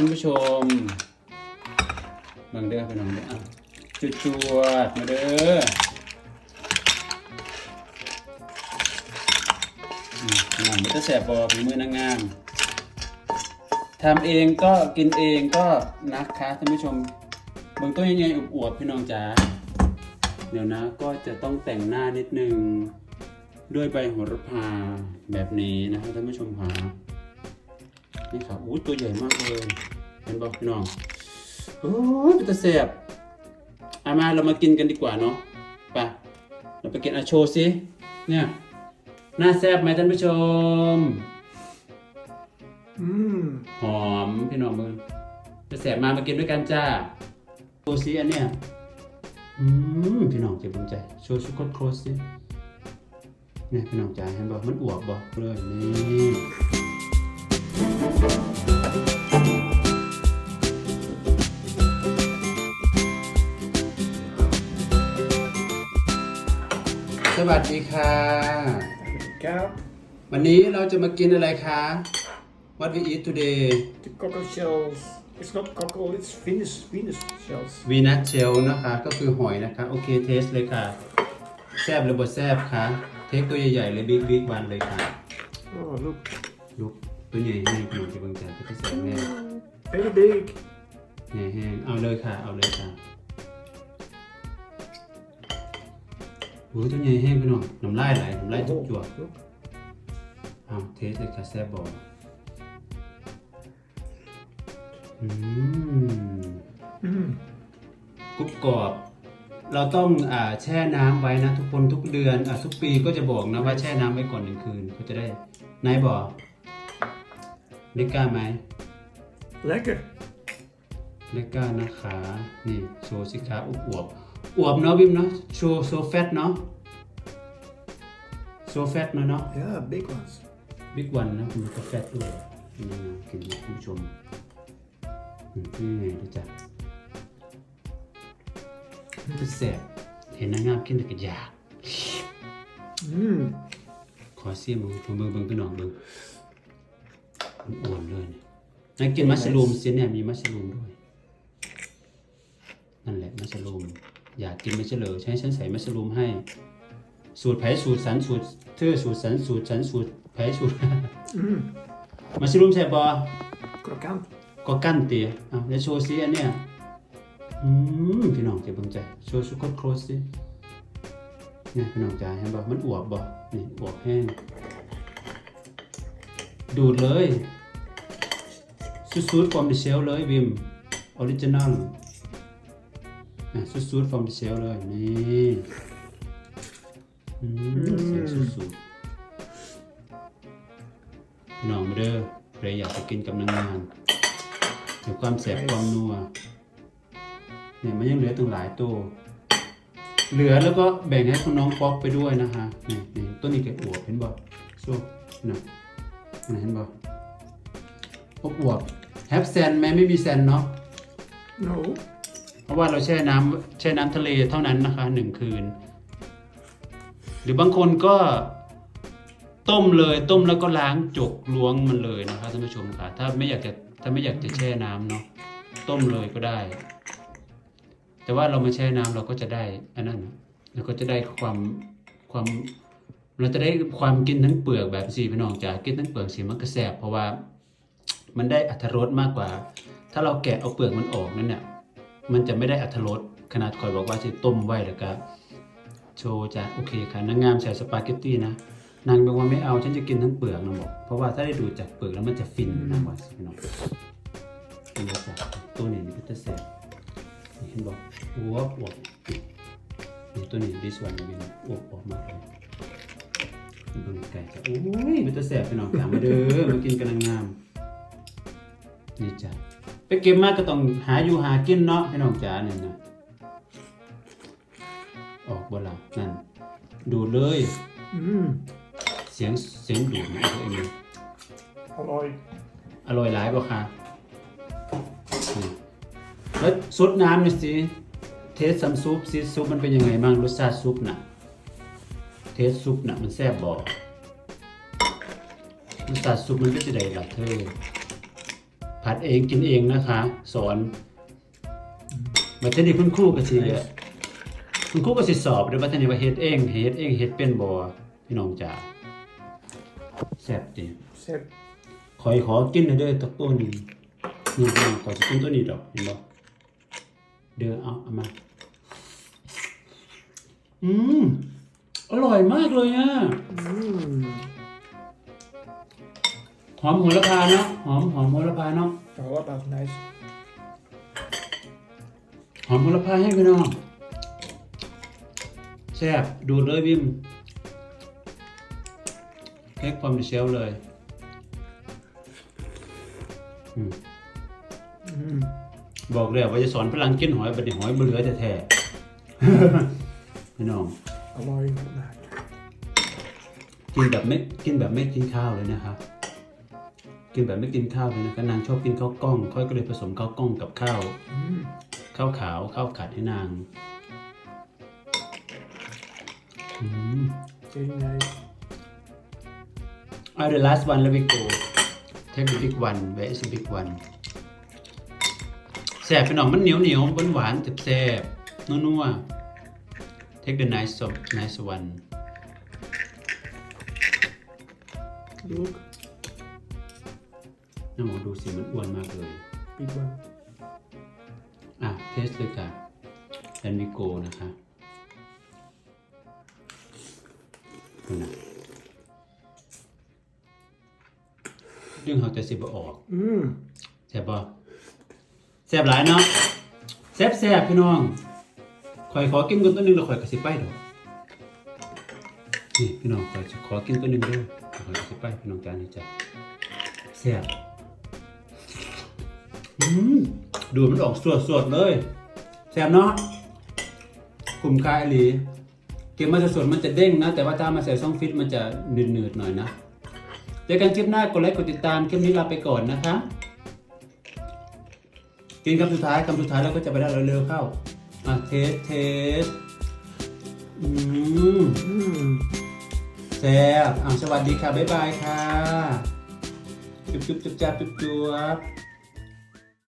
ท่านผู้ชมเบิ่งเด้อพี่น้องเด้อจุดจวดมาเด้อหนังมันจะแสบบอฝีมือนางงามทำเองก็กินเองก็นะคะท่านผู้ชมเบิ่งตัวใหญ่ๆอวบๆพี่น้องจ๋าเดี๋ยวนะก็จะต้องแต่งหน้านิดนึง ด้วยใบโหระพาแบบนี้นะครับท่านผู้ชมหา นี่ครับอู้ตัวใหญ่มากเลยเห็นบอกพี่น้องโอ้ยเป็นตะเสียบเอามาเรามากินกันดีกว่าเนาะไปเราไปกินอาโชว์สิเนี่ยน่าแซ่บไหมท่านผู้ชม Mmm. หอมพี่น้องมือจะแสบมามากินด้วยกันจ้าโชว์ซิอันเนี้ยอืมพี่น้องเจ็บปวดใจโชว์ชุกโครสสิเนี่ยพี่น้องจ๋าเห็นบอกมันอวบบอกเลยนี่ สวัสดีค่ะ Cow. วันนี้เราจะมากินอะไรคะ What we eat today The cockle shells. It's not cockle, it's Venus. Venus shells. วีนัทเชลนะคะ ก็คือหอยนะคะ โอเค เทสเลยค่ะ แซบหรือบดแซบคะ เทคตัวใหญ่ๆเลยบิ๊กบิ๊กวันเลยค่ะ Oh, look. ลุก ตัวใหญ่แห้งพี่น้องจะเบังใจก็จะแสบแห้ง Very big. ใหญ่แห้งเอาเลยค่ะ เอาเลยค่ะโอ้ยตัวใหญ่แห้งพี่น้องน้ำลายไหลน้ำลายจุกจวก look. เอาเทสเลยค่ะแซบบอกอืม Mmm. กรุบกรอบ เราต้องอ่าแช่น้ำไว้นะ ทุกคนทุกเดือนอ่าทุกปีก็จะบอกนะว่าแช่น้ำไว้ก่อนหนึ่งคืนก็จะได้นายบอก เล็กกล้าไหม Lekker. เล็กกล้านะคะ นี่โชว์สิคะอวบอวบอวบเนาะวิมเนาะ โชว์โซแฟตเนาะ โซแฟตเนาะเนาะ Yeah, big ones. บิ๊กวันนะคุณกาแฟด้วยนี่นะกินนะคุณผู้ชมอืมนี่ไงดูจ้ะจะแสบเห็นนางงามกินแต่กระยาก Mmm. ขอเสียมึงเบิ่งเบิ่งพี่น้องเบิ่ง มันอ้วนเลยเนี่ยนายกินมัชรูมเสียเนี่ยมีมัชรูมด้วย นั่นแหละมัชรูม อยากกินมัชเลยใช้ฉันใส่มัชรูมให้ สูตรไผ่สูตรสันสูตรเธอสูตรสันสูตรสันสูตรไผ่สูตร Mmm. มัชรูมใช่บอ Krokant. ก็กั้นเตียอะแล้วโชว์ซิอันเนี้ยอืมพี่น้องจะเบิ่งใจโชว์ชุกโครสสิเนี่ยพี่น้องจ๋าเห็นบ่มันอวบบ่นี่อวบแห้ง ดูดเลย สุดๆ from the shell เลยวิมออริจินัลอะสุดๆ from the shell เลยนี่อืมเสียงสุดๆพี่น้องมาเด้อใครอยากจะกินกับนางงามเดี๋ยวความแสบความนัวเนี่ยมันยังเหลือตั้งหลายตัวเหลือแล้วก็แบ่งให้คุณน้องป๊อกไปด้วยนะคะนี่นี่ต้นนี้แกอวบเห็นบ่โซ่นะนะเห็นบ่ อวบอวบแฮปแซนไหมไม่มีแซนเนาะ No. เพราะว่าเราแช่น้ำแช่น้ำทะเลเท่านั้นนะคะหนึ่งคืน หรือบางคนก็ต้มเลยต้มแล้วก็ล้างจกล้วงมันเลยนะคะท่านผู้ชมค่ะ ถ้าไม่อยากจะถ้าไม่อยากจะแช่น้ำเนาะต้มเลยก็ได้ แต่ว่าเรามาแช่น้ำเราก็จะได้อันนั้นน่ะเราก็จะได้ความความ เราจะได้ความกินทั้งเปลือกแบบสีพี่น้องจ๋ากินทั้งเปลือกสีมันก็แสบเพราะว่า มันได้อรรถรสมากกว่า ถ้าเราแกะเอาเปลือกมันออกนั่นเนี่ยมันจะไม่ได้อรรถรสขนาดคอยบอกว่าจะต้มไว้แล้วก็โชว์จะโอเคค่ะนางงามใส่สปาเกตตี้นะนางบอกว่าไม่เอาฉันจะกินทั้งเปลือกนะบอกเพราะว่าถ้าได้ดูจากเปลือกแล้วมันจะฟินนะว่าสิพี่น้องนี่จ้ะตัวนี้นี่ก็จะแซ่บเห็นบอกอวบอวบนี่ตัวนี้ดิสวันนี่เป็นอวบออกมาเลยนี่ตัวนี้ไก่จะโอ้ยมันจะแซ่บพี่น้องค่ะมาเด้อมากินกันนางงาม นี่จ้ะไปเก็บมาก็ต้องหาอยู่หากินเนาะพี่น้องจ๋าเนี่ยนะออกบ่ล่ะนั่น ดูเลย Mmm. เสียงเสียงดูดนะตัวเอง Alloy. อร่อยหลายบ่ค่ะอืมแล้วซุปน้ำนี่สิเทสซัมซุปซิซุปมันเป็นยังไงบ้างรสชาติซุปน่ะ เทสซุปน่ะมันแซ่บบ่รสชาติซุปมันก็จะได้ล่ะเธอไผผัดเองกินเองนะคะ สอนบัดนี้คุณครูก็สิคุณครูก็สิสอบเด้อบัดนี้ว่าเฮ็ดเองเฮ็ดเองเฮ็ดเป็นบ่พี่น้องจ๋าแซ่บดี Set. ขอยขอกินหน่อยเด้อตักตัวนี้นี่พี่น้องขอสิกินตัวนี้ดอกเห็นบ่เด้อเอาเอามาอืมอร่อยมากเลยอะ หอมโหระพาเนาะหอมหอมโหระพาเนาะ Oh, what that's nice. หอมโหระพาให้พี่น้องแซ่บดูดเลยบิมเค้กความเชลเลยอืม Mm. บอกเลยว่าจะสอนพลังกินหอยบัดนี้หอยบ่เหลือแท้ๆ พี่น้อง Alloy vandaag. กินแบบไม่กินแบบไม่กินข้าวเลยนะครับ กินแบบไม่กินข้าวเลยนะก็นางชอบกินข้าวกล้องค่อยก็เลยผสมข้าวกล้องกับข้าว Mm. ข้าวขาวข้าวขัดให้นางอืม Very nice. All the last one let me go take the big one where is the big one แซ่บพี่น้องมันเหนียวเหนียวหวานหวานๆแซ่บๆนัวๆ take the nice of nice one Look. น้ำหมอดูสิมันอ้วนมากเลย Big one. อะเทสเลยค่ะแอนมิโกนะคะดูนะเรื่องเขาจะสิบออก Mm. แซ่บบ่แซ่บหลายเนาะแซ่บแซ่บพี่น้องคอยขอกินกันตัวหนึงแล้วคอยกระสิไปดอกนี่พี่น้องคอยจะขอกินตัวหนึงด้วยคอยกระสิไปพี่น้องจานนี้จ้ะแซ่บอืม ดูมันออกสดๆเลยแซ่บเนาะคุ้มค่าอีหลีเก็บมาสดๆมันจะเด้งนะ แต่ว่าถ้ามาใส่ช่องฟิตมันจะหนืดๆหน่อยนะเจอกันคลิปหน้ากดไลค์กดติดตามคลิปนี้ลาไปก่อนนะคะกินคำสุดท้ายคำสุดท้ายแล้วก็จะไปได้เร็วๆเข้าอะเทสเทสอืมแซ่บอะสวัสดีค่ะ บ๊ายบายค่ะ จุ๊บจุ๊บจุ๊บจับจุ๊บจุ๊บ